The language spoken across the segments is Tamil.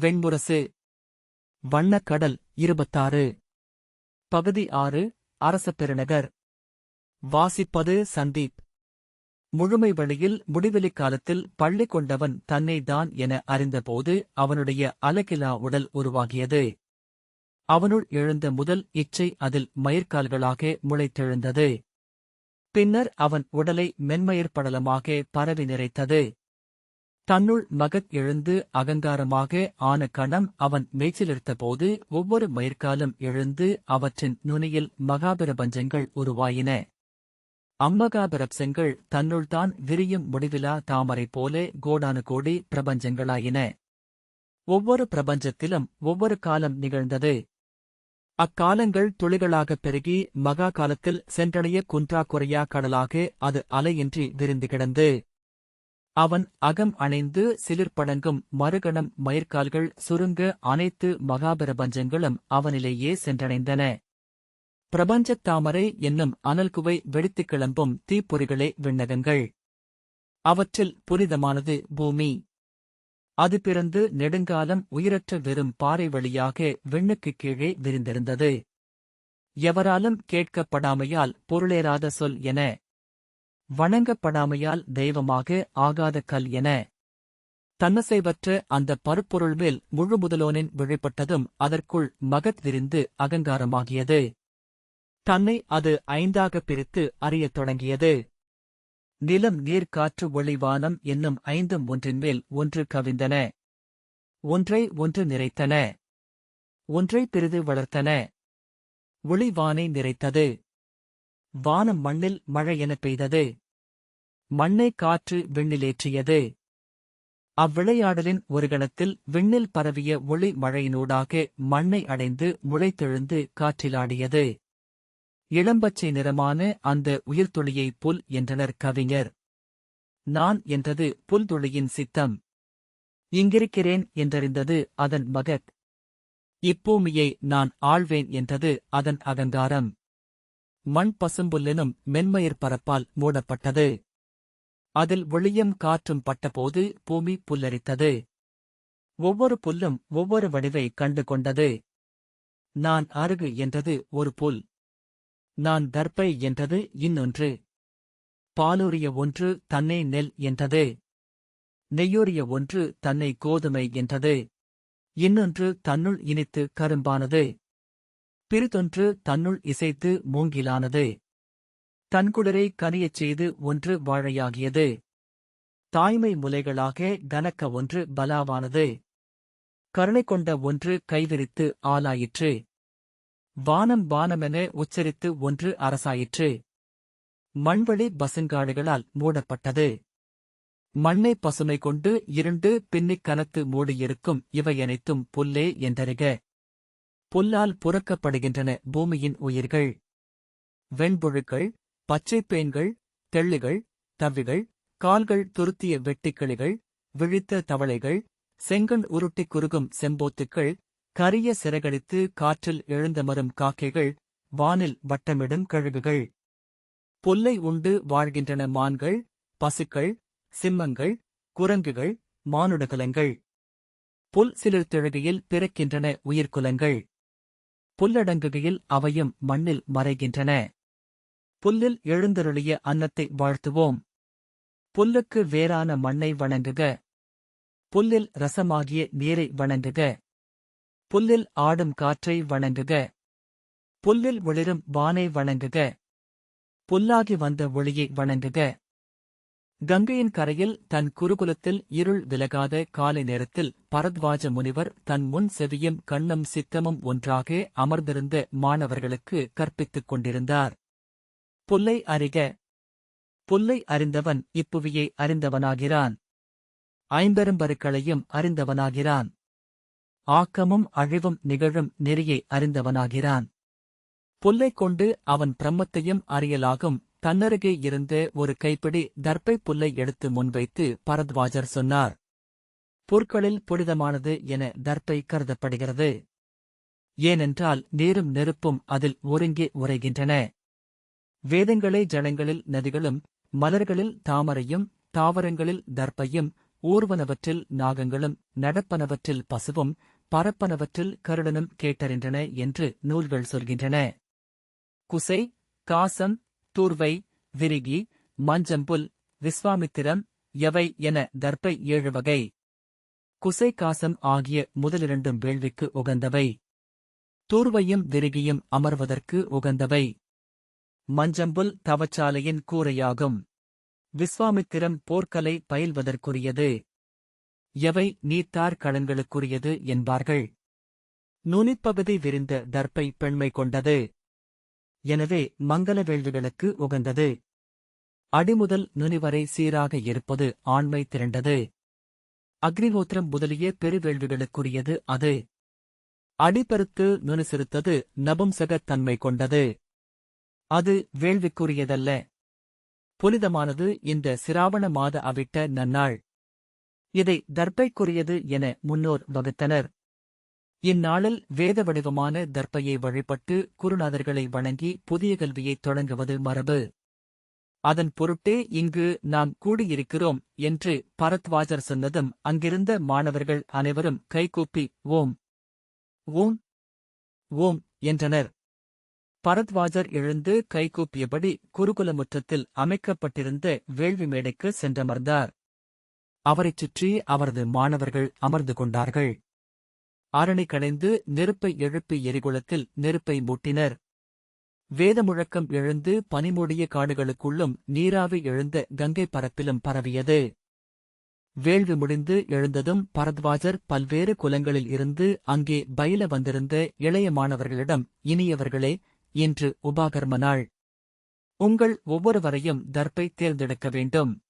வெண்முரசு வண்ணக்கடல் இருபத்தாறு. பகுதி ஆறு அரச பெருநகர். வாசிப்பது சந்தீப். முழுமை வழியில் முடிவெளிக் காலத்தில் பள்ளி கொண்டவன் தன்னை தான் என அறிந்தபோது அவனுடைய அலகிலா உடல் உருவாகியது. அவனுள் எழுந்த முதல் இச்சை அதில் மயிர்கால்களாக முளைத்தெழுந்தது. பின்னர் அவன் உடலை மென்மயிர்ப்படலமாக பரவி நிறைத்தது. தன்னுள் மகத் எழுந்து அகங்காரமாக ஆன கணம் அவன் மேய்ச்சிலிருத்தபோது ஒவ்வொரு மயிர்காலும் எழுந்து அவற்றின் நுனியில் மகாபிரபஞ்சங்கள் உருவாயின. அம்மகாபிரப்சங்கள் தன்னுள்தான் விரியும் முடிவிலா தாமரை போல கோடானு கோடி பிரபஞ்சங்களாயின. ஒவ்வொரு பிரபஞ்சத்திலும் ஒவ்வொரு காலம் நிகழ்ந்தது. அக்காலங்கள் துளிகளாகப் பெருகி மகா காலத்தில் சென்றடைய குன்றா குறையா கடலாக அது அலையின்றி விரிந்து கிடந்து. அவன் அகம் அணைந்து சிலிர்ப்படங்கும் மறுகணம் மயிர்கால்கள் சுருங்க அனைத்து மகாபிரபஞ்சங்களும் அவனிலேயே சென்றடைந்தன. பிரபஞ்சத் தாமரை என்னும் அனல்குவை வெடித்துக் கிளம்பும் தீப்பொறிகளே விண்ணகங்கள். அவற்றில் புனிதமானது பூமி. அது பிறந்து நெடுங்காலம் உயிரற்ற வெறும் பாறை வழியாக விண்ணுக்குக் கீழே விரிந்திருந்தது. எவராலும் கேட்கப்படாமையால் பொருளேறாத சொல் என வணங்கப்படாமையால் தெய்வமாக ஆகாத கல் என. தன்னசைவற்ற அந்த பருப்பொருள் மேல் முழு முதலோனின் விழிப்பட்டதும் அதற்குள் மகத் விரிந்து அகங்காரமாகியது. தன்னை அது ஐந்தாகப் பிரித்து அறியத் தொடங்கியது. நிலம் நீர் காற்று ஒளிவானம் என்னும் ஐந்தும் ஒன்றின்மேல் ஒன்று கவிந்தன. ஒன்றை ஒன்று நிறைத்தன. ஒன்றை பிரிது வளர்த்தன. ஒளிவானை நிறைத்தது. வானம் மண்ணில் மழை எனப் பெய்தது. மண்ணை காற்று விண்ணிலேற்றியது. அவ்விளையாடலின் ஒரு கணத்தில் விண்ணில் பரவிய ஒளி மழையினூடாக மண்ணை அடைந்து முளைத்தெழுந்து காற்றிலாடியது. இளம்பச்சை நிறமான அந்த உயிர்த்துளியை புல் என்றனர் கவிஞர். நான் என்றது புல்துளியின் சித்தம். இங்கிருக்கிறேன் என்றறிந்தது அதன் மகத். இப்பூமியை நான் ஆள்வேன் என்றது அதன் அகங்காரம். மண் பசும்புல்லினும் மென்மயிர் பரப்பால் மூடப்பட்டது. அதில் ஒளியும் காற்றும் பட்டபோது பூமி புல்லரித்தது. ஒவ்வொரு புல்லும் ஒவ்வொரு வடிவை கண்டு கொண்டது நான் அருகு என்றது ஒரு புல். நான் தர்ப்பை என்றது இன்னொன்று. பாலூரிய ஒன்று தன்னை நெல் என்றது. நெய்யூரிய ஒன்று தன்னை கோதுமை என்றது. இன்னொன்று தன்னுள் இனித்து கரும்பானது. பிறிதொன்று தன்னுள் இசைத்து மூங்கிலானது. தன்குடரை கனியச் செய்து ஒன்று வாழையாகியது. தாய்மை முலைகளாக கனக்க ஒன்று பலாவானது. கருணை கொண்ட ஒன்று கைவிரித்து ஆளாயிற்று. வானம் வானமென உச்சரித்து ஒன்று அரசாயிற்று. மண்வழி பசுங்காடுகளால் மூடப்பட்டது. மண்ணை பசுமை கொண்டு இருண்டு பின்னிக் கனத்து மூடியிருக்கும் இவையனைத்தும் புல்லே என்றறிக. புல்லால் புறக்கப்படுகின்றன பூமியின் உயிர்கள். வெண்புழுக்கள் பச்சைப்பேன்கள் தெள்ளுகள் தவ்விகள் கால்கள் துருத்திய வெட்டிக்கிளிகள் விழித்த தவளைகள் செங்கண் உருட்டிக் குறுகும் செம்போத்துக்கள் கரிய சிறகடித்து காற்றில் எழுந்தமரும் காக்கைகள் வானில் வட்டமிடும் கழுகுகள். புல்லை உண்டு வாழ்கின்றன மான்கள் பசுக்கள் சிம்மங்கள் குரங்குகள் மானுடகுலங்கள். புல் சிலிர்த்தெழுகையில் பிறக்கின்றன உயிர்க்குலங்கள் புல்லடங்குகையில் அவையும் மண்ணில் மறைகின்றன. புல்லில் எழுந்தருளிய அன்னத்தை வாழ்த்துவோம். புல்லுக்கு வேறான மண்ணை வணங்குக. புல்லில் ரசமாகிய நீரை வணங்குக. புல்லில் ஆடும் காற்றை வணங்குக. புல்லில் ஒளிரும் வானை வணங்குக. புல்லாகி வந்த ஒளியை வணங்குக. கங்கையின் கரையில் தன் குருகுலத்தில் இருள் விலகாத காலை நேரத்தில் பரத்வாஜ முனிவர் தன் முன் செவியும் கண்ணும் சித்தமும் ஒன்றாக அமர்ந்திருந்த மாணவர்களுக்கு கற்பித்துக் கொண்டிருந்தார். புல்லை அறிக. புல்லை அறிந்தவன் இப்புவியை அறிந்தவனாகிறான். ஐம்பெரும்பருக்களையும் அறிந்தவனாகிறான். ஆக்கமும் அழிவும் நிகழும் நெறியை அறிந்தவனாகிறான். புல்லைக் கொண்டு அவன் பிரம்மத்தையும் அறியலாகும். தன்னருகே இருந்த ஒரு கைப்பிடி தர்ப்பை புல்லை எடுத்து முன்வைத்து பரத்வாஜர் சொன்னார். புற்களில் புனிதமானது என தர்ப்பை கருதப்படுகிறது. ஏனென்றால் நீரும் நெருப்பும் அதில் ஒருங்கே உரைகின்றன வேதங்களே ஜலங்களில் நதிகளும் மலர்களில் தாமரையும் தாவரங்களில் தர்ப்பையும் ஊர்வனவற்றில் நாகங்களும் நடப்பனவற்றில் பசுவும் பரப்பனவற்றில் கருடனும் கேட்டறின்றன என்று நூல்கள் சொல்கின்றன. குசை காசம் தூர்வை விரிகி மஞ்சம்புல் விஸ்வாமித்திரம் எவை என தர்ப்பை ஏழு வகை. குசை காசம் ஆகிய முதலிரண்டும் வேள்விக்கு உகந்தவை. தூர்வையும் விரிகியும் அமர்வதற்கு உகந்தவை. மஞ்சம்புல் தவச்சாலையின் கூரையாகும். விஸ்வாமித்திரம் போர்க்கலை பயில்வதற்குரியது. எவை நீத்தார் களங்களுக்குரியது என்பார்கள். நுனிப்பகுதி விரிந்த தர்ப்பை பெண்மை கொண்டது. எனவே மங்கள வேள்விகளுக்கு உகந்தது. அடிமுதல் நுனிவரை சீராக இருப்பது ஆண்மை திரண்டது. அக்னிஹோத்திரம் முதலிய பெருவேள்விகளுக்குரியது அது. அடிபருத்து நுனிசிறுத்தது நபும்சகத் தன்மை கொண்டது. அது வேள்விக்குரியதல்ல. புனிதமானது இந்த சிராவண மாத அவிட்ட நன்னாள். இதை தர்ப்பைக்குரியது என முன்னோர் வகுத்தனர். இந்நாளில் வேத வடிவமான தர்ப்பையை வழிபட்டு குருநாதர்களை வணங்கி புதிய கல்வியைத் தொடங்குவது மரபு. அதன் பொருட்டே இங்கு நாம் கூடியிருக்கிறோம் என்று பரத்வாஜர் சொன்னதும் அங்கிருந்த மாணவர்கள் அனைவரும் கைகூப்பி ஓம் ஓம் ஓம் என்றனர். பரத்வாஜர் எழுந்து கைகூப்பியபடி குருகுல முற்றத்தில் அமைக்கப்பட்டிருந்த வேள்வி மேடைக்கு சென்றமர்ந்தார். அவரைச் சுற்றி அவரது மாணவர்கள் அமர்ந்து கொண்டார்கள். அரணை கடைந்து நெருப்பை எழுப்பி எரிகுளத்தில் நெருப்பை மூட்டினர். வேத முழக்கம் எழுந்து பனிமூடிய காடுகளுக்குள்ளும் நீராவி எழுந்த கங்கை பரப்பிலும் பரவியது. வேள்வி முடிந்து எழுந்ததும் பரத்வாஜர் பல்வேறு குலங்களில் இருந்து அங்கே பயில வந்திருந்த இளைய மாணவர்களிடம் இனியவர்களே இன்று உபாகர்ம நாள் உங்கள் ஒவ்வொருவரையும் தர்ப்பை தேர்ந்தெடுக்க வேண்டும்.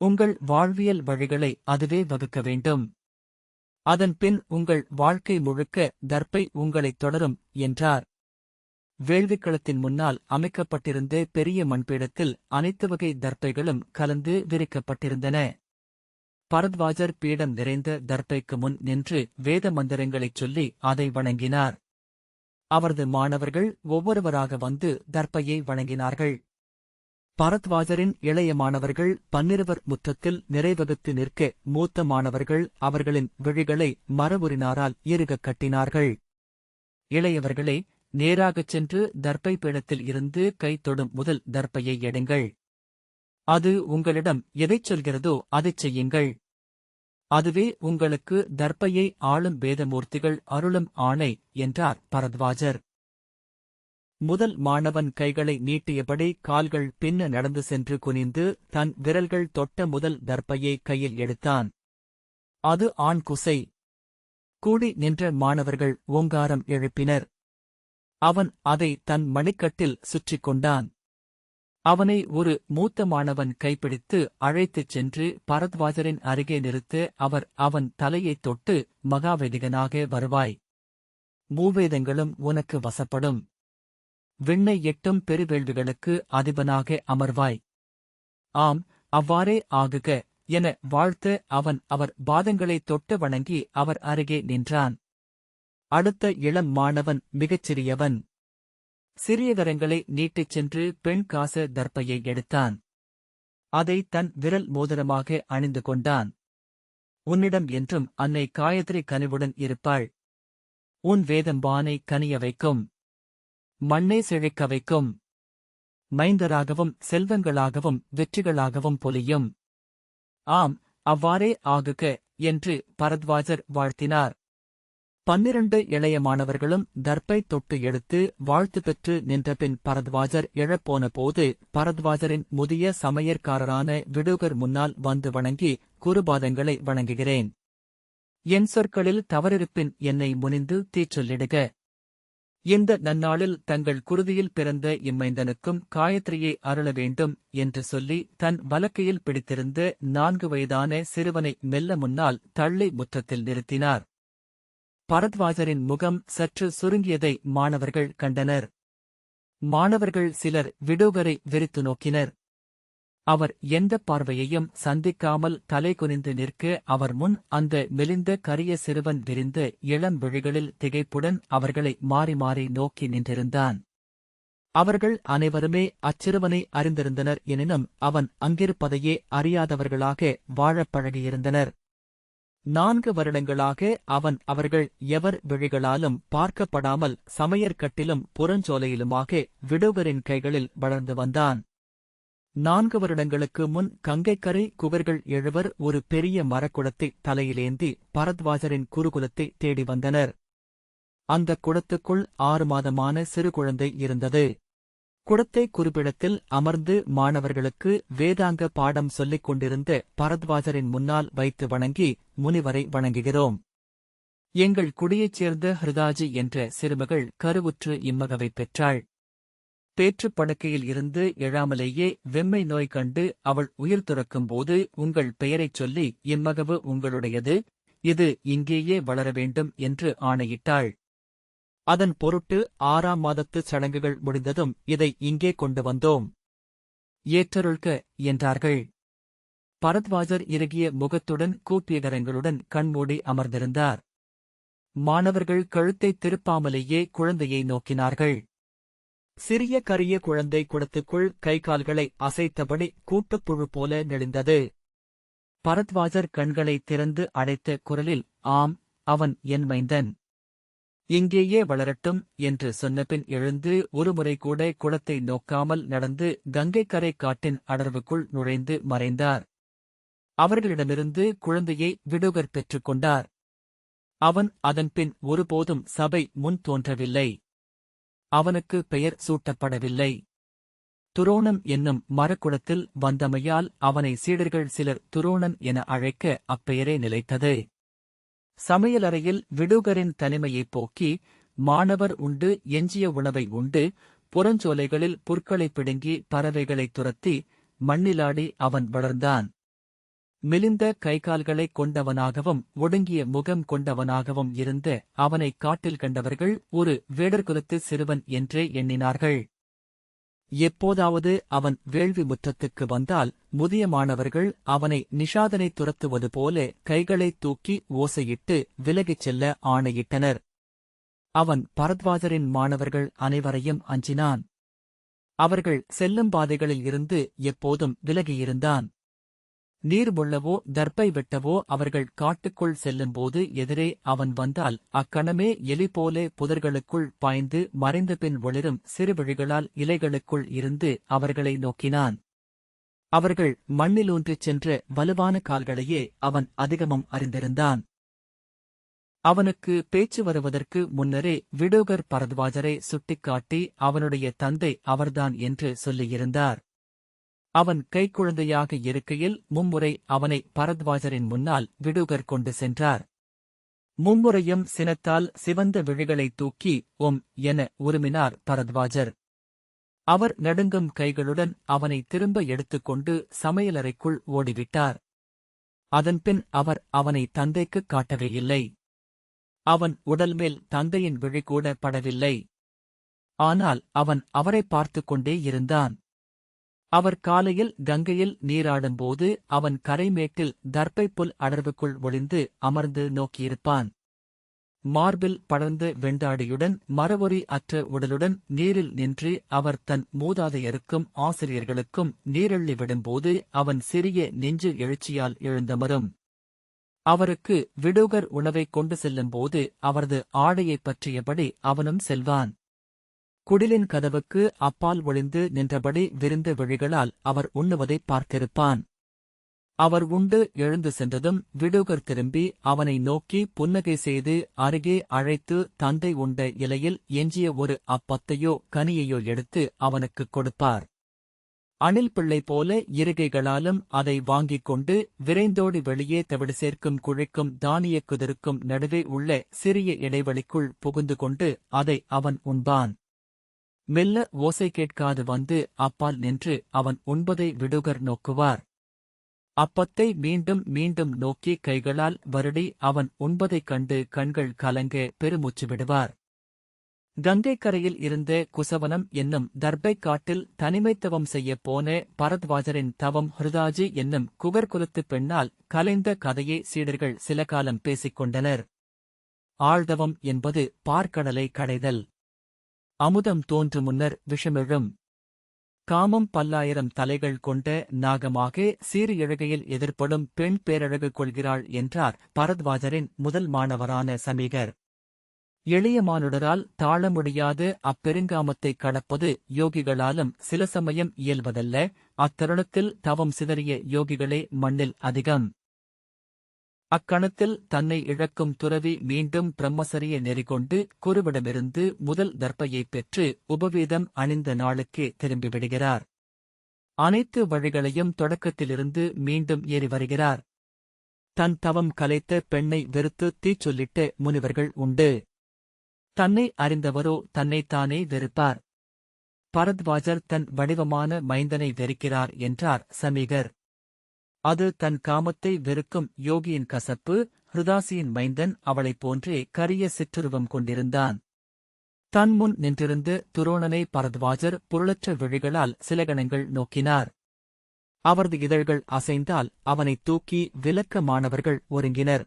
உங்கள் வாழ்வியல் வழிகளை அதுவே வகுக்க வேண்டும். அதன்பின் உங்கள் வாழ்க்கை முழுக்க தர்ப்பை உங்களைத் தொடரும் என்றார். வேள்விக்களத்தின் முன்னால் அமைக்கப்பட்டிருந்த பெரிய மண்பீடத்தில் அனைத்து வகை தர்ப்பைகளும் கலந்து விரிக்கப்பட்டிருந்தன. பரத்வாஜர் பீடம் நிறைந்த தர்ப்பைக்கு முன் நின்று வேத மந்திரங்களைச் சொல்லி அதை வணங்கினார். அவரது மாணவர்கள் ஒவ்வொருவராக வந்து தர்பையை வணங்கினார்கள். பரத்வாஜரின் இளைய மாணவர்கள் பன்னிருவர் முற்றத்தில் நிறைவகுத்து நிற்க மூத்த மாணவர்கள் அவர்களின் விழிகளை மரபுரினாரால் இறுகக் கட்டினார்கள். இளையவர்களே நேராகச் சென்று தர்ப்பை பீடத்தில் இருந்து கை தொடும் முதல் தர்ப்பையை எடுங்கள். அது உங்களிடம் எதைச் சொல்கிறதோ அதைச் செய்யுங்கள். அதுவே உங்களுக்கு தர்ப்பையை ஆளும் வேதமூர்த்திகள் அருளும் ஆணை என்றார் பரத்வாஜர். முதல் மாணவன் கைகளை நீட்டியபடி கால்கள் பின்ன நடந்து சென்று குனிந்து தன் விரல்கள் தொட்ட முதல் தர்ப்பையை கையில் எடுத்தான். அது ஆண் குசை. கூடி நின்ற மாணவர்கள் ஓங்காரம் எழுப்பினர். அவன் அதை தன் மணிக்கட்டில் சுற்றிக் கொண்டான். அவனை ஒரு மூத்த மாணவன் கைப்பிடித்து அழைத்துச் சென்று பரத்வாஜரின் அருகே நிறுத்த அவர் அவன் தலையைத் தொட்டு மகாவேதிகனாக வருவாய். மூவேதங்களும் உனக்கு வசப்படும். விண்ணை எட்டும் பெருவேள்விகளுக்கு அதிபனாக அமர்வாய். ஆம் அவ்வாறே ஆகுக என வாழ்த்த அவன் அவர் பாதங்களைத் தொட்டு வணங்கி அவர் அருகே நின்றான். அடுத்த இளம் மாணவன் மிகச் சிறியவன் சிறிய கரங்களை நீட்டிச் சென்று பெண் காச தர்ப்பையை எடுத்தான். அதை தன் விரல் மோதிரமாக அணிந்து கொண்டான். உன்னிடம் என்றும் அன்னை காயத்ரி கனிவுடன் இருப்பாள். உன் வேதம்பானை கனிய வைக்கும். மண்ணை செழிக்க வைக்கும். மைந்தராகவும் செல்வங்களாகவும் வெற்றிகளாகவும் பொலியும். ஆம் அவ்வாறே ஆகுக என்று பரத்வாஜர் வாழ்த்தினார். பன்னிரண்டு இளைய மாணவர்களும் தர்ப்பை தொட்டு எடுத்து வாழ்த்து பெற்று நின்றபின் பரத்வாஜர் எழப்போன போது பரத்வாஜரின் முதிய சமையற்காரரான விடுகர் முன்னால் வந்து வணங்கி குருபாதங்களை வணங்குகிறேன். என் சொற்களில் தவறிருப்பின் என்னை முனிந்து தீச்சொல்லிடுக. இந்த நன்னாளில் தங்கள் குருதியில் பிறந்த இம்மைந்தனுக்கும் காயத்ரியை அருள வேண்டும் என்று சொல்லி தன் வலக்கையில் பிடித்திருந்த நான்கு வயதான சிறுவனை மெல்ல முன்னால் தள்ளி முற்றத்தில் நிறுத்தினார். பரத்வாஜரின் முகம் சற்று சுருங்கியதை மாணவர்கள் கண்டனர். மாணவர்கள் சிலர் விடோகரை வெறித்து நோக்கினர். அவர் எந்த பார்வையையும் சந்திக்காமல் தலை குனிந்து நிற்க அவர் முன் அந்த மெலிந்த கரிய சிறுவன் விரிந்த இளம் விழிகளில் திகைப்புடன் அவர்களை மாறி மாறி நோக்கி நின்றிருந்தான். அவர்கள் அனைவருமே அச்சிறுவனை அறிந்திருந்தனர் எனினும் அவன் அங்கிருப்பதையே அறியாதவர்களாக வாழப் பழகியிருந்தனர். நான்கு வருடங்களாக அவன் அவர்கள் எவர் விழிகளாலும் பார்க்கப்படாமல் சமையற்கட்டிலும் புறஞ்சோலையிலுமாக விடுவரின் கைகளில் வளர்ந்து வந்தான். நான்கு வருடங்களுக்கு முன் கங்கைக்கரை குவர்கள் எழுவர் ஒரு பெரிய மரக்குடத்தை தலையிலேந்தி பரத்வாஜரின் குருகுலத்தை தேடி வந்தனர். அந்த குடத்துக்குள் ஆறு மாதமான சிறு குழந்தை இருந்தது. குடத்தை குறிப்பிடத்தில் அமர்ந்து மாணவர்களுக்கு வேதாங்க பாடம் சொல்லிக் கொண்டிருந்த பரத்வாஜரின் முன்னால் வைத்து வணங்கி முனிவரை வணங்குகிறோம். எங்கள் குடியைச் சேர்ந்த ஹிருதாஜி என்ற சிறுமகள் கருவுற்று இம்மகவை பெற்றாள். பேற்றுப் படுக்கையில் இருந்து எழாமலேயே வெம்மை நோய் கண்டு அவள் உயிர் துறக்கும்போது உங்கள் பெயரைச் சொல்லி இம்மகவு உங்களுடையது இது இங்கேயே வளர வேண்டும் என்று ஆணையிட்டாள். அதன் பொருட்டு ஆறாம் மாதத்து சடங்குகள் முடிந்ததும் இதை இங்கே கொண்டு வந்தோம். ஏற்றருள்க என்றார்கள். பரத்வாஜர் இறுகிய முகத்துடன் கூப்பிய கரங்களுடன் கண்மூடி அமர்ந்திருந்தார். மாணவர்கள் கழுத்தைத் திருப்பாமலேயே குழந்தையை நோக்கினார்கள். சிறிய கரிய குழந்தை குடத்துக்குள் கை கால்களை அசைத்தபடி கூட்டுப்புழு போல நெளிந்தது. பரத்வாஜர் கண்களை திறந்து அடைத்த குரலில் ஆம் அவன் என் மைந்தன். இங்கேயே வளரட்டும் என்று சொன்னபின் எழுந்து ஒருமுறை கூட குளத்தை நோக்காமல் நடந்து கங்கைக்கரை காட்டின் அடர்வுக்குள் நுழைந்து மறைந்தார். அவர்களிடமிருந்து குழந்தையை விடுகர் பெற்றுக் கொண்டார் அவன் அதன்பின் ஒருபோதும் சபை முன் தோன்றவில்லை. அவனுக்கு பெயர் சூட்டப்படவில்லை. துரோணம் என்னும் மரக்குளத்தில் வந்தமையால் அவனை சீடர்கள் சிலர் துரோணன் என அழைக்க அப்பெயரே நிலைத்தது. சமையலறையில் விடுகரின் தனிமையைப் போக்கி மாணவர் உண்டு எஞ்சிய உணவை உண்டு புறஞ்சோலைகளில் புற்களைப் பிடுங்கி பறவைகளைத் துரத்தி மண்ணிலாடி அவன் வளர்ந்தான். மெலிந்த கைகால்களைக் கொண்டவனாகவும் ஒடுங்கிய முகம் கொண்டவனாகவும் இருந்த அவனைக் காட்டில் கண்டவர்கள் ஒரு வேடர்குலத்து சிறுவன் என்றே எண்ணினார்கள். எப்போதாவது அவன் வேள்வி முற்றத்துக்கு வந்தால் முதிய மாணவர்கள் அவனை நிஷாதனை துரத்துவது போல கைகளைத் தூக்கி ஓசையிட்டு விலகிச் செல்ல ஆணையிட்டனர். அவன் பரத்வாஜரின் மாணவர்கள் அனைவரையும் அஞ்சினான். அவர்கள் செல்லும் பாதைகளில் இருந்து எப்போதும் விலகியிருந்தான். நீர் முள்ளவோ தர்ப்பை வெட்டவோ அவர்கள் காட்டுக்குள் செல்லும்போது எதிரே அவன் வந்தால் அக்கணமே எலி போலே புதர்களுக்குள் பாய்ந்து மறைந்தபின் ஒளிரும் சிறுவிழிகளால் இலைகளுக்குள் இருந்து அவர்களை நோக்கினான். அவர்கள் மண்ணிலூன்றிச் சென்ற வலுவான கால்களையே அவன் அதிகமும் அறிந்திருந்தான். அவனுக்கு பேச்சு வருவதற்கு முன்னரே விடோகர் பரத்வாஜரை சுட்டிக்காட்டி அவனுடைய தந்தை அவர்தான் என்று சொல்லியிருந்தார். அவன் கைக்குழந்தையாக இருக்கையில் மும்முறை அவனை பரத்வாஜரின் முன்னால் விடுகர் கொண்டு சென்றார். மும்முறையும் சினத்தால் சிவந்த விழிகளை தூக்கி ஒம் என உருமினார் பரத்வாஜர். அவர் நடுங்கும் கைகளுடன் அவனை திரும்ப எடுத்துக்கொண்டு சமையலறைக்குள் ஓடிவிட்டார். அதன்பின் அவர் அவனை தந்தைக்குக் காட்டவே இல்லை. அவன் உடல்மேல் தந்தையின் விழிகூட படவில்லை ஆனால் அவன் அவரை பார்த்துக் கொண்டே இருந்தான். அவர் காலையில் கங்கையில் நீராடும்போது அவன் கரைமேட்டில் தர்ப்பைப் புல் அடர்வுக்குள் ஒளிந்து அமர்ந்து நோக்கியிருப்பான். மார்பில் படர்ந்து வெண்டாடியுடன் மரவொரி அற்ற உடலுடன் நீரில் நின்று அவர் தன் மூதாதையருக்கும் ஆசிரியர்களுக்கும் நீரள்ளி விடும்போது அவன் சிறிய நெஞ்சு எழுச்சியால் எழுந்தமரும். அவருக்கு விடுகர் உணவைக் கொண்டு செல்லும்போது அவரது ஆடையைப் பற்றியபடி அவனும் செல்வான். குடிலின் கதவுக்கு அப்பால் ஒளிந்து நின்றபடி விரிந்த விழிகளால் அவர் உண்ணுவதைப் பார்த்திருப்பான். அவர் உண்டு எழுந்து சென்றதும் விடுகர் திரும்பி அவனை நோக்கி புன்னகை செய்து அருகே அழைத்து தந்தை உண்ட இலையில் எஞ்சிய ஒரு அப்பத்தையோ கனியையோ எடுத்து அவனுக்குக் கொடுப்பார். அணில் பிள்ளை போல இருகைகளாலும் அதை வாங்கிக் கொண்டு விரைந்தோடி வெளியே தவிடு சேர்க்கும் குழைக்கும் தானியக் குதிருக்கும் நடுவே உள்ள சிறிய இடைவெளிக்குள் புகுந்து கொண்டு அதை அவன் உண்பான். மெல்ல ஓசை கேட்காது வந்து அப்பால் நின்று அவன் உண்பதை விடுகர் நோக்குவார். அப்பத்தை மீண்டும் மீண்டும் நோக்கி கைகளால் வருடி அவன் உண்பதைக் கண்டு கண்கள் கலங்க பெருமூச்சு விடுவார். கங்கைக்கரையில் இருந்த குசவனம் என்னும் தர்பைக் காட்டில் தனிமைத்தவம் செய்யப் போன பரத்வாஜரின் தவம் ஹிருதாஜி என்னும் குகர்குலத்துப் பெண்ணால் கலைந்த கதையை சீடர்கள் சில காலம் பேசிக் கொண்டனர். ஆழ்தவம் என்பது பார்க்கடலை கடைதல். அமுதம் தோன்று முன்னர் விஷமெழும். காமம் பல்லாயிரம் தலைகள் கொண்ட நாகமாக சீறு இழகையில் எதிர்ப்படும் பெண் பேரழகு கொள்கிறாள் என்றார் பரத்வாஜரின் முதல் மாணவரான சமீகர். எளிய மானுடரால் தாழ முடியாத அப்பெருங்காமத்தை கடப்பது யோகிகளாலும் சில சமயம் இயல்வதல்ல அத்தருணத்தில் தவம் சிதறிய யோகிகளே மண்ணில் அதிகம். அக்கணத்தில் தன்னை இழக்கும் துறவி மீண்டும் பிரம்மசரிய நெறிகொண்டு குருவிடமிருந்து முதல் தர்ப்பையைப் பெற்று உபவீதம் அணிந்த நாளுக்கே திரும்பிவிடுகிறார். அனைத்து வழிகளையும் தொடக்கத்திலிருந்து மீண்டும் ஏறி வருகிறார். தன் தவம் கலைத்த பெண்ணை வெறுத்து தீச்சொல்லிட்ட முனிவர்கள் உண்டு. தன்னை அறிந்தவரோ தன்னைத்தானே வெறுப்பார். பரத்வாஜர் தன் வடிவமான மைந்தனை வெறுக்கிறார் என்றார் சமீகர். அது தன் காமத்தை வெறுக்கும் யோகியின் கசப்பு ஹிருதாசியின் மைந்தன் அவளைப் போன்றே கரிய சிற்றுருவம் கொண்டிருந்தான். தன் முன் நின்றிருந்து துரோணனை பரத்வாஜர் பொருளற்ற விழிகளால் சிலகணங்கள் நோக்கினார். அவரது இதழ்கள் அசைந்தால் அவனை தூக்கி விலக்க மாணவர்கள் ஒருங்கினர்.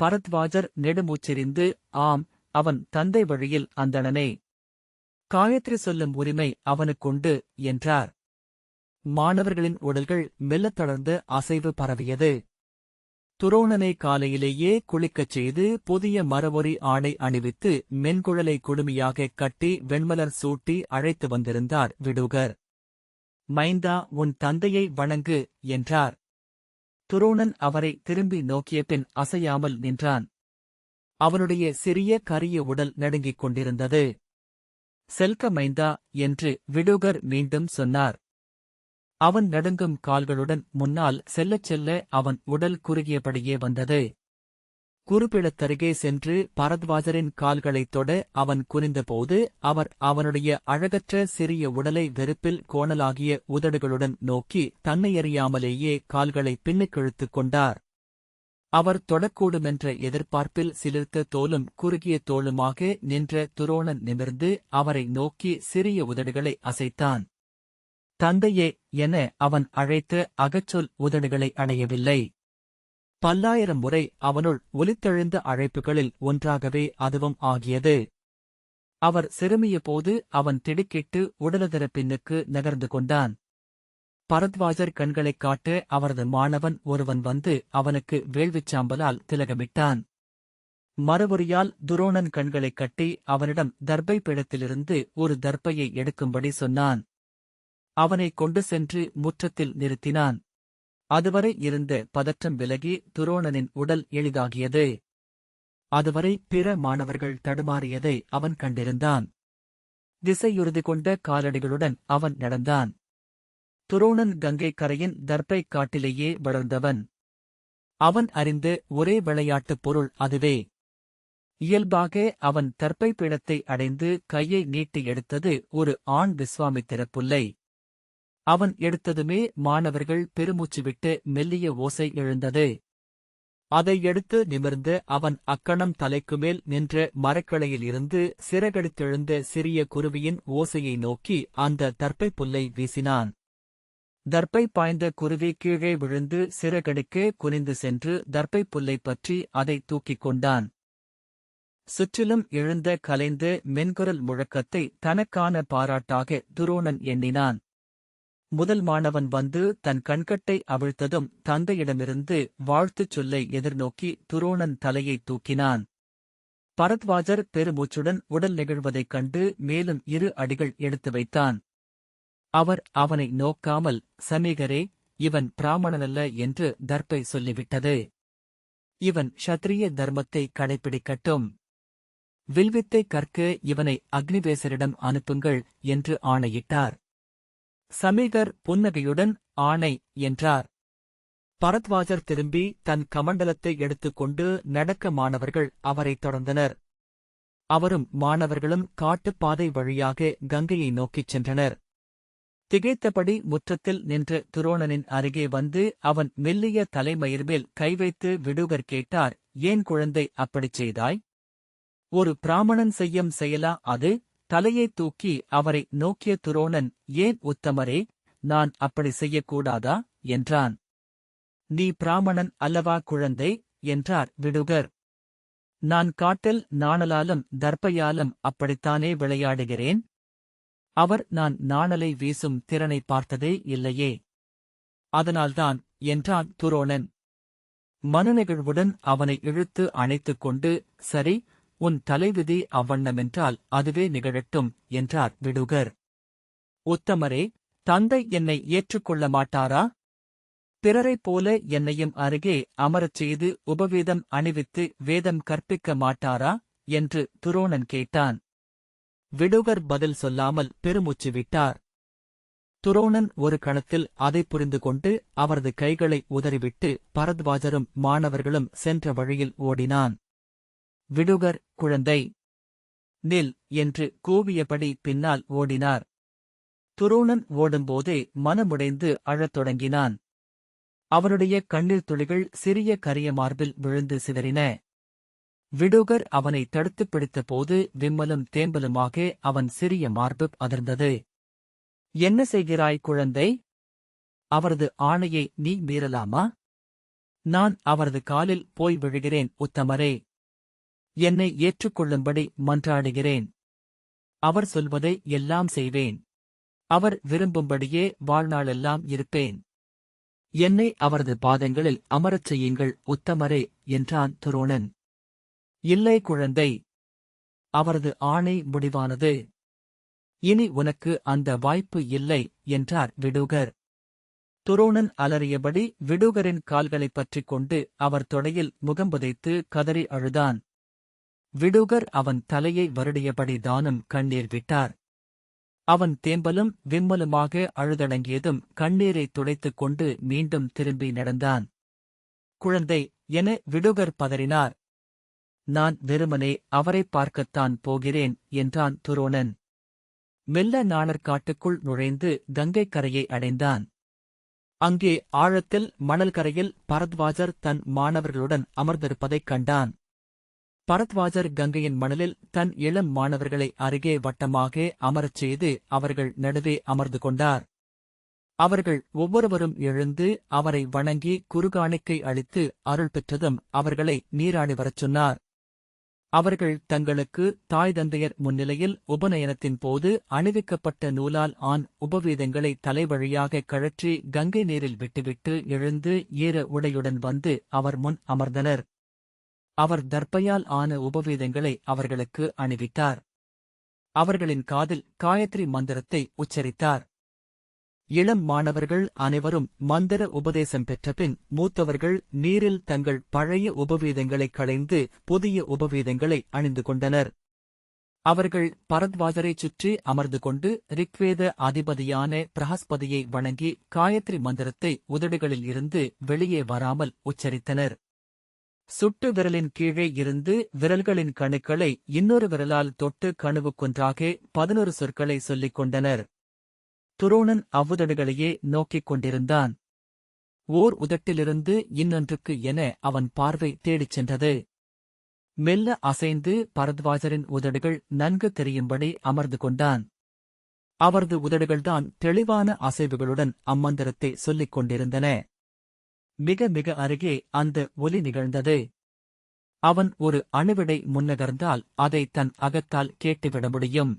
பரத்வாஜர் நெடுமூச்செறிந்து ஆம் அவன் தந்தை வழியில் அந்தணனே. காயத்ரி சொல்லும் உரிமை அவனுக்குண்டு என்றார். மாணவர்களின் உடல்கள் மெல்லத் தளர்ந்து அசைவு பரவியது. துரோணனை காலையிலேயே குளிக்கச் செய்து புதிய மரவொரி ஆணை அணிவித்து மென்குழலை குடுமியாகக் கட்டி வெண்மலர் சூட்டி அழைத்து வந்திருந்தார் விடுகர். மைந்தா உன் தந்தையை வணங்கு என்றார். துரோணன் அவரை திரும்பி நோக்கிய பின் அசையாமல் நின்றான். அவனுடைய சிறிய கரிய உடல் நடுங்கிக் கொண்டிருந்தது. செல்க மைந்தா என்று விடுகர் மீண்டும் சொன்னார். அவன் நடுங்கும் கால்களுடன் முன்னால் செல்லச் செல்ல அவன் உடல் குறுகியபடியே வந்தது. குறுப்பிடத்தருகே சென்று பரத்வாஜரின் கால்களைத் தொட அவன் குனிந்தபோது அவர் அவனுடைய அழகற்ற சிறிய உடலை வெறுப்பில் கோணலாகிய உதடுகளுடன் நோக்கி தன்னையறியாமலேயே கால்களை பின்னுக் இழுத்துக் கொண்டார். அவர் தொடக்கூடுமென்ற எதிர்பார்ப்பில் சிலிர்த்த தோலும் குறுகிய தோளுமாக நின்ற துரோணன் நிமிர்ந்து அவரை நோக்கி சிறிய உதடுகளை அசைத்தான். தந்தையே என அவன் அழைத்த அகச்சொல் உதடுகளை அடையவில்லை. பல்லாயிரம் முறை அவனுள் ஒலித்தெழுந்த அழைப்புகளில் ஒன்றாகவே அதுவும் ஆகியது. அவர் சிறுமிய போது அவன் திடுக்கிட்டு உடலதர பின்னுக்கு நகர்ந்து கொண்டான். பரத்வாஜர் கண்களைக் காட்ட அவரது மாணவன் ஒருவன் வந்து அவனுக்கு வேள்விச்சாம்பலால் திலகமிட்டான். மறுபுறியால் துரோணன் கண்களைக் கட்டி அவனிடம் தர்பை பிழத்திலிருந்து ஒரு தர்பையை எடுக்கும்படி சொன்னான். அவனை கொண்டு சென்று முற்றத்தில் நிறுத்தினான். அதுவரை இருந்த பதற்றம் விலகி துரோணனின் உடல் எளிதாகியது. அதுவரை பிற மாணவர்கள் தடுமாறியதை அவன் கண்டிருந்தான். திசையுறுதி கொண்ட காலடிகளுடன் அவன் நடந்தான். துரோணன் கங்கை கரையின் தர்பை காட்டிலேயே வளர்ந்தவன். அவன் அறிந்த ஒரே விளையாட்டுப் பொருள் அதுவே. இயல்பாக அவன் தர்ப்பை பீடத்தை அடைந்து கையை நீட்டி எடுத்தது ஒரு ஆண் விஸ்வாமித்திர புல்லை. அவன் எடுத்ததுமே மாணவர்கள் பெருமூச்சு விட்டு மெல்லிய ஓசை எழுந்தது. அதை எடுத்து நிமிர்ந்து அவன் அக்கணம் தலைக்குமேல் நின்ற மரக்கிளையில் இருந்து சிறகடித்தெழுந்த சிறிய குருவியின் ஓசையை நோக்கி அந்த தர்ப்பை புல்லை வீசினான். தர்ப்பை பாய்ந்த குருவி கீழே விழுந்து சிறகடிக்க குனிந்து சென்று தர்ப்பை புல்லை பற்றி அதை தூக்கிக் கொண்டான். சுற்றிலும் எழுந்த கலைந்து மென்குரல் முழக்கத்தை தனக்கான பாராட்டாக துரோணன் எண்ணினான். முதல் மாணவன் வந்து தன் கண்கட்டை அவிழ்த்ததும் தந்தையிடமிருந்து வாழ்த்துச் சொல்லை எதிர்நோக்கி துரோணன் தலையை தூக்கினான். பரத்வாஜர் பெருமூச்சுடன் உடல் நிகழ்வதைக் கண்டு மேலும் இரு அடிகள் எடுத்து வைத்தான். அவர் அவனை நோக்காமல் சமீகரே இவன் பிராமணனல்ல என்று தர்ப்பை சொல்லிவிட்டது. இவன் ஷத்ரிய தர்மத்தை கடைப்பிடிக்கட்டும். வில்வித்தை கற்க இவனை அக்னிவேசரிடம் அனுப்புங்கள் என்று ஆணையிட்டார். சமீகர் புன்னகையுடன் ஆணை என்றார். பரத்வாஜர் திரும்பி தன் கமண்டலத்தை எடுத்துக்கொண்டு நடக்க மாணவர்கள் அவரைத் தொடர்ந்தனர். அவரும் மாணவர்களும் காட்டுப்பாதை வழியாக கங்கையை நோக்கிச் சென்றனர். திகைத்தபடி முற்றத்தில் நின்ற துரோணனின் அருகே வந்து அவன் மெல்லிய தலைமயிர் மேல் கை வைத்து விடுவர் கேட்டார் ஏன் குழந்தை அப்படிச் செய்தாய்? ஒரு பிராமணன் செய்யும் செயலா அது? தலையை தூக்கி அவரை நோக்கிய துரோணன் ஏன் உத்தமரே நான் அப்படி செய்யக்கூடாதா? என்றான். நீ பிராமணன் அல்லவா குழந்தை? என்றார் விடுகர். நான் காட்டில் நாணலாலும் தர்ப்பையாலும் அப்படித்தானே விளையாடுகிறேன்? அவர் நான் நாணலை வீசும் திறனை பார்த்ததே இல்லையே. அதனால்தான் என்றான் துரோணன். மனநிகழ்வுடன் அவனை இழுத்து அணைத்துக் கொண்டு சரி உன் தலைவிதி அவ்வண்ணமென்றால் அதுவே நிகழட்டும் என்றார் விடுகர். உத்தமரே தந்தை என்னை ஏற்றுக்கொள்ள மாட்டாரா? பிறரைப் போல என்னையும் அருகே அமரச் செய்து உபவேதம் அணிவித்து வேதம் கற்பிக்க மாட்டாரா? என்று துரோணன் கேட்டான். விடுகர் பதில் சொல்லாமல் பெருமூச்சு விட்டார். துரோணன் ஒரு கணத்தில் அதை புரிந்து கொண்டு அவரது கைகளை உதறிவிட்டு பரத்வாஜரும் மாணவர்களும் சென்ற வழியில் ஓடினான். விடுகர் குழந்தை. நில் என்று கூவியபடி பின்னால் ஓடினார். துரோணன் ஓடும்போதே மனமுடைந்து அழத் தொடங்கினான். அவனுடைய கண்ணீர் துளிகள் சிறிய கரிய மார்பில் விழுந்து சிதறின. விடுகர் அவனை தடுத்துப் பிடித்தபோது விம்மலும் தேம்பலுமாக அவன் சிறிய மார்பு அதிர்ந்தது என்ன செய்கிறாய் குழந்தை? அவரது ஆணையை நீ மீறலாமா? நான் அவரது காலில் போய் விழுகிறேன் உத்தமரே. என்னை ஏற்றுக்கொள்ளும்படி மன்றாடுகிறேன். அவர் சொல்வதை எல்லாம் செய்வேன். அவர் விரும்பும்படியே வாழ்நாளெல்லாம் இருப்பேன். என்னை அவரது பாதங்களில் அமரச் செய்யுங்கள் உத்தமரே என்றான் துரோணன். இல்லை குழந்தை. அவரது ஆணை முடிவானது. இனி உனக்கு அந்த வாய்ப்பு இல்லை என்றார் விடுகர். துரோணன் அலறியபடி விடுகரின் கால்களைப் பற்றிக் கொண்டு அவர் தொடையில் முகம்புதைத்து கதறி அழுதான். விடுகர் அவன் தலையை வருடியபடி தானும் கண்ணீர் விட்டார். அவன் தேம்பலும் விம்மலுமாக அழுதடங்கியதும் கண்ணீரை துடைத்துக் கொண்டு மீண்டும் திரும்பி நடந்தான். குழந்தை என விடுகர் பதறினார். நான் வெறுமனே அவரைப் பார்க்கத்தான் போகிறேன் என்றான் துரோணன். மெல்ல நாணற்காட்டுக்குள் நுழைந்து கங்கைக் கரையை அடைந்தான். அங்கே ஆழத்தில் மணல் கரையில் பரத்வாஜர் தன் மாணவர்களுடன் அமர்ந்திருப்பதைக் கண்டான். பரத்வாஜர் கங்கையின் மணலில் தன் இளம் மாணவர்களை அருகே வட்டமாக அமரச் செய்து அவர்கள் நடுவே அமர்ந்து கொண்டார். அவர்கள் ஒவ்வொருவரும் எழுந்து அவரை வணங்கி குருகாணிக்கை அளித்து அருள் பெற்றதும் அவர்களை நீராடி வரச் சொன்னார். அவர்கள் தங்களுக்கு தாய் தந்தையர் முன்னிலையில் உபநயனத்தின் போது அணிவிக்கப்பட்ட நூலால் ஆண் உபவீதங்களை தலைவழியாக கழற்றி கங்கை நீரில் விட்டுவிட்டு எழுந்து ஈர உடையுடன் வந்து அவர் முன் அமர்ந்தனர். அவர் தர்ப்பையால் ஆன உபவேதங்களை அவர்களுக்கு அணிவித்தார். அவர்களின் காதில் காயத்ரி மந்திரத்தை உச்சரித்தார். இளம் மாணவர்கள் அனைவரும் மந்திர உபதேசம் பெற்றபின் மூத்தவர்கள் நீரில் தங்கள் பழைய உபவீதங்களைக் களைந்து புதிய உபவீதங்களை அணிந்து கொண்டனர். அவர்கள் பரத்வாஜரைச் சுற்றி அமர்ந்து கொண்டு ரிக்வேத அதிபதியான பிரகஸ்பதியை வணங்கி காயத்ரி மந்திரத்தை உதடுகளில் இருந்து வெளியே வராமல் உச்சரித்தனர். சுட்டு விரலின் கீழே இருந்து விரல்களின் கணுக்களை இன்னொரு விரலால் தொட்டு கணுவுக்கொன்றாக பதினொரு சொற்களை சொல்லிக் கொண்டனர். துரோணன் அவ்வுதடுகளையே நோக்கிக் கொண்டிருந்தான். ஓர் உதட்டிலிருந்து இன்னொன்றுக்கு என அவன் பார்வை தேடிச் சென்றது. மெல்ல அசைந்து பரத்வாஜரின் உதடுகள் நன்கு தெரியும்படி அமர்ந்து கொண்டான். அவரது உதடுகள்தான் தெளிவான அசைவுகளுடன் அம்மந்திரத்தை சொல்லிக் கொண்டிருந்தன. மிக மிக அருகே அந்த ஒலி நிகழ்ந்தது. அவன் ஒரு அணுவிடை முன்னகர்ந்தால் அதை தன் அகத்தால் கேட்டுவிட முடியும்.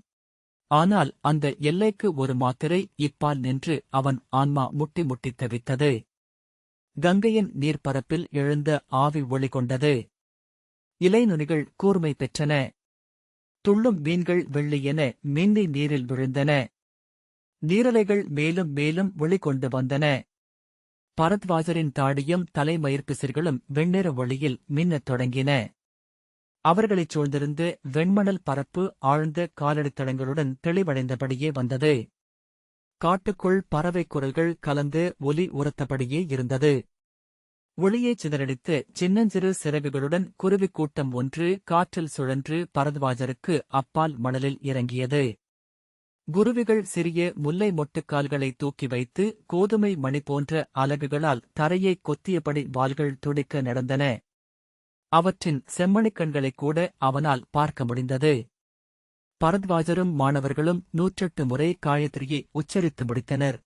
ஆனால் அந்த எல்லைக்கு ஒரு மாத்திரை இப்பால் நின்று அவன் ஆன்மா முட்டி முட்டி தவித்தது கங்கையின் நீர்ப்பரப்பில் எழுந்த ஆவி ஒளி கொண்டது. இலைநுனிகள் கூர்மை பெற்றன. துள்ளும் மீன்கள் வெள்ளியென மின்னி நீரில் விழுந்தன. நீரலைகள் மேலும் மேலும் ஒளி கொண்டு வந்தன. பரத்வாஜரின் தாடியும் தலைமயிர்பிசிர்களும் வெண்ணிற ஒளியில் மின்னத் தொடங்கின. அவர்களைச் சூழ்ந்திருந்து வெண்மணல் பரப்பு ஆழ்ந்த காலடித்தடங்களுடன் தெளிவடைந்தபடியே வந்தது. காட்டுக்குள் பறவை குரல்கள் கலந்து ஒலி உரத்தபடியே இருந்தது. ஒளியைச் சிதறடித்து சின்னஞ்சிறு சிறகுகளுடன் குருவிக் கூட்டம் ஒன்று காற்றில் சுழன்று பரத்வாஜருக்கு அப்பால் மணலில் இறங்கியது. குருவிகள் சிறிய முல்லை மொட்டுக்கால்களை தூக்கி வைத்து கோதுமை மணி போன்ற அலகுகளால் தரையை கொத்தியபடி வாள்கள் துடிக்க நடந்தன. அவற்றின் செம்மணிக் கண்களைக் கூட அவனால் பார்க்க முடிந்தது. பரத்வாஜரும் மாணவர்களும் நூற்றெட்டு முறை காயத்ரியை உச்சரித்து முடித்தனர்.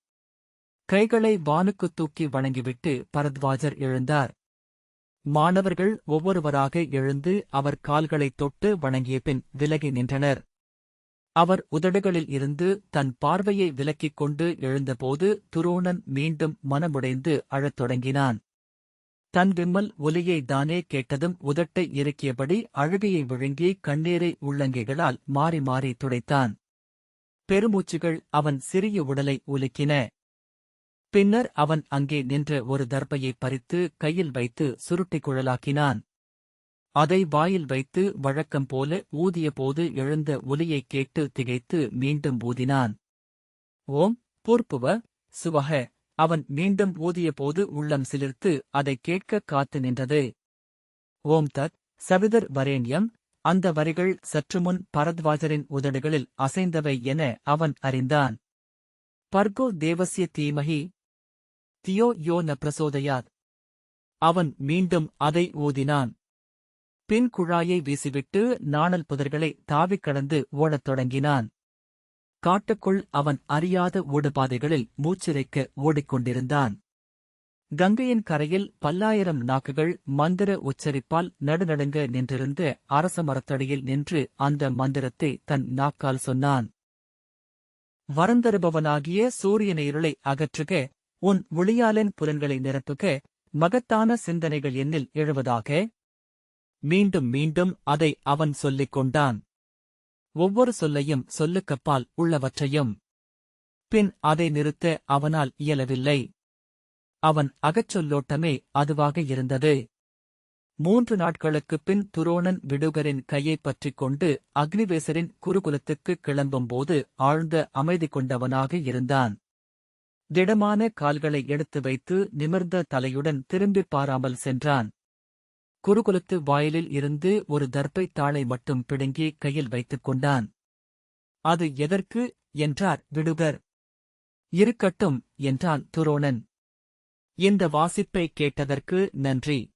கைகளை வானுக்குத் தூக்கி வணங்கிவிட்டு பரத்வாஜர் எழுந்தார். மாணவர்கள் ஒவ்வொருவராக எழுந்து அவர் கால்களைத் தொட்டு வணங்கிய பின் விலகி நின்றனர். அவர் உதடுகளில் இருந்து தன் பார்வையை விலக்கிக் கொண்டு எழுந்தபோது துரோணன் மீண்டும் மனமுடைந்து அழத் தொடங்கினான். தன் விம்மல் ஒலியை தானே கேட்டதும் உதட்டை இறுக்கியபடி அழுகையை விழுங்கி கண்ணீரை உள்ளங்கைகளால் மாறி மாறி துடைத்தான். பெருமூச்சுகள் அவன் சிறிய உடலை உலுக்கின. பின்னர் அவன் அங்கே நின்ற ஒரு தர்பையை பறித்து கையில் வைத்து சுருட்டிக் குழலாக்கினான். அதை வாயில் வைத்து வழக்கம் போல ஊதியபோது எழுந்த ஒலியைக் கேட்டு திகைத்து மீண்டும் ஊதினான். ஓம் பூர்ப்புவ சுவக. அவன் மீண்டும் ஊதியபோது உள்ளம் சிலிர்த்து அதைக் கேட்கக் காத்து நின்றது. ஓம் தத் சவிதர் வரேண்யம் அந்த வரிகள் சற்றுமுன் பரத்வாஜரின் உதடுகளில் அசைந்தவை என அவன் அறிந்தான். பர்கோ தேவசிய தீமகி தியோ யோ ந பிரசோதயாத். அவன் மீண்டும் அதை ஊதினான். பின் குழாயை வீசிவிட்டு நாணல் புதர்களை தாவிக் கடந்து ஓடத் தொடங்கினான். காட்டுக்குள் அவன் அறியாத ஓடுபாதைகளில் மூச்சிறைக்க ஓடிக்கொண்டிருந்தான். கங்கையின் கரையில் பல்லாயிரம் நாக்குகள் மந்திர உச்சரிப்பால் நடுநடுங்க நின்றிருந்த அரச மரத்தடியில் நின்று அந்த மந்திரத்தை தன் நாக்கால் சொன்னான். வரந்தருபவனாகிய சூரியன இருளை அகற்றுக உன் ஒளியாலின் புலன்களை நிரப்புக மகத்தான சிந்தனைகள் என்னில் எழுவதாக. மீண்டும் மீண்டும் அதை அவன் சொல்லிக் கொண்டான். ஒவ்வொரு சொல்லையும் சொல்லுக்கப்பால் உள்ளவற்றையும். பின் அதை நிறுத்த அவனால் இயலவில்லை. அவன் அகச்சொல்லோட்டமே அதுவாக இருந்தது. மூன்று நாட்களுக்குப் பின் துரோணன் விடுகரின் கையைப் பற்றிக் கொண்டு அக்னிவேசரின் குருகுலத்துக்கு கிளம்பும்போது ஆழ்ந்த அமைதி கொண்டவனாக இருந்தான். திடமான கால்களை எடுத்து வைத்து நிமிர்ந்த தலையுடன் திரும்பிப் பாராமல் சென்றான். குருகுலத்து வாயிலில் இருந்து ஒரு தர்பை தாளை மட்டும் பிடுங்கி கையில் வைத்துக் கொண்டான். அது எதற்கு? என்றார் விடுகர். இருக்கட்டும் என்றான் துரோணன். இந்த வாசிப்பை கேட்டதற்கு நன்றி.